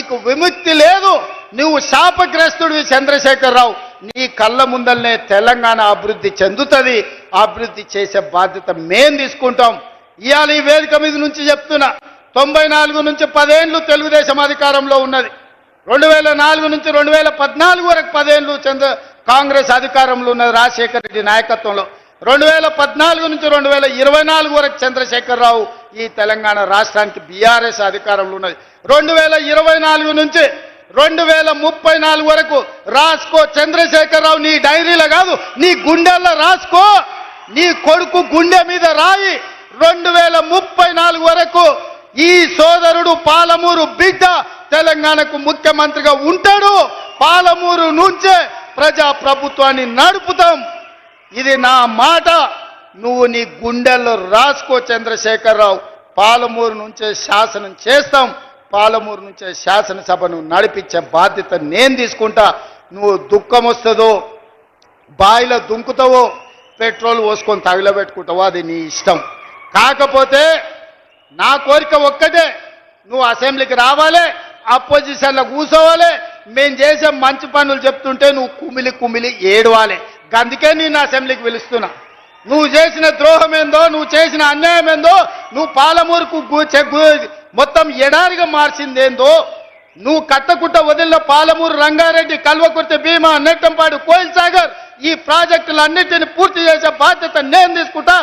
నీకు విముక్తి లేదు. నువ్వు శాపగ్రస్తుడివి చంద్రశేఖరరావు. నీ కళ్ళ ముందల్నే తెలంగాణ అభివృద్ధి చెందుతుంది. అభివృద్ధి చేసే బాధ్యత మేం తీసుకుంటాం. ఇవాళ ఈ వేదిక మీద నుంచి చెప్తున్నా. తొంభై నాలుగు నుంచి పదేండ్లు తెలుగుదేశం అధికారంలో ఉన్నది. రెండు వేల నాలుగు నుంచి రెండు వేల పద్నాలుగు వరకు పదేళ్ళు చంద్ర కాంగ్రెస్ అధికారంలో ఉన్నది రాజశేఖర రెడ్డి నాయకత్వంలో. రెండు వేల పద్నాలుగు నుంచి రెండు వేల ఇరవై నాలుగు వరకు చంద్రశేఖరరావు ఈ తెలంగాణ రాష్ట్రానికి బీఆర్ఎస్ అధికారంలో ఉన్నది. రెండు వేల ఇరవై నాలుగు నుంచి రెండు వేల ముప్పై నాలుగు వరకు రాసుకో చంద్రశేఖరరావు నీ డైరీలో కాదు నీ గుండెల్లో రాసుకో. నీ కొడుకు గుండె మీద రాయి. రెండు వేల ముప్పై నాలుగు వరకు ఈ సోదరుడు పాలమూరు బిడ్డ తెలంగాణకు ముఖ్యమంత్రిగా ఉంటాడు. పాలమూరు నుంచే ప్రజా ప్రభుత్వాన్ని నడుపుతాం. ఇది నా మాట. నువ్వు నీ గుండెల్లో రాసుకో చంద్రశేఖరరావు. పాలమూరు నుంచే శాసనం చేస్తాం. పాలమూరు నుంచే శాసనసభను నడిపించే బాధ్యత నేను తీసుకుంటా. నువ్వు దుఃఖం వస్తుందో బాయిలో దుంకుతావో పెట్రోల్ పోసుకొని తగిలబెట్టుకుంటావో అది నీ ఇష్టం. కాకపోతే నా కోరిక ఒక్కటే నువ్వు అసెంబ్లీకి రావాలి అపోజిషన్లో కూర్చోవాలి మేము చేసే మంచి పనులు చెప్తుంటే నువ్వు కుమిలి కుమిలి ఏడవాలి. అందుకే నేను అసెంబ్లీకి పిలుస్తున్నా. నువ్వు చేసిన ద్రోహం ఏందో నువ్వు చేసిన అన్యాయం ఏందో నువ్వు పాలమూరుకు గు- మొత్తం ఎడారిగా మార్చిందేందో నువ్వు కట్టకుట్ట వదిలిన పాలమూరు రంగారెడ్డి కల్వకుర్తి భీమా నెట్టంపాడు కోయిల్ సాగర్ ఈ ప్రాజెక్టులన్నింటినీ పూర్తి చేసే బాధ్యత నేను తీసుకుంటా.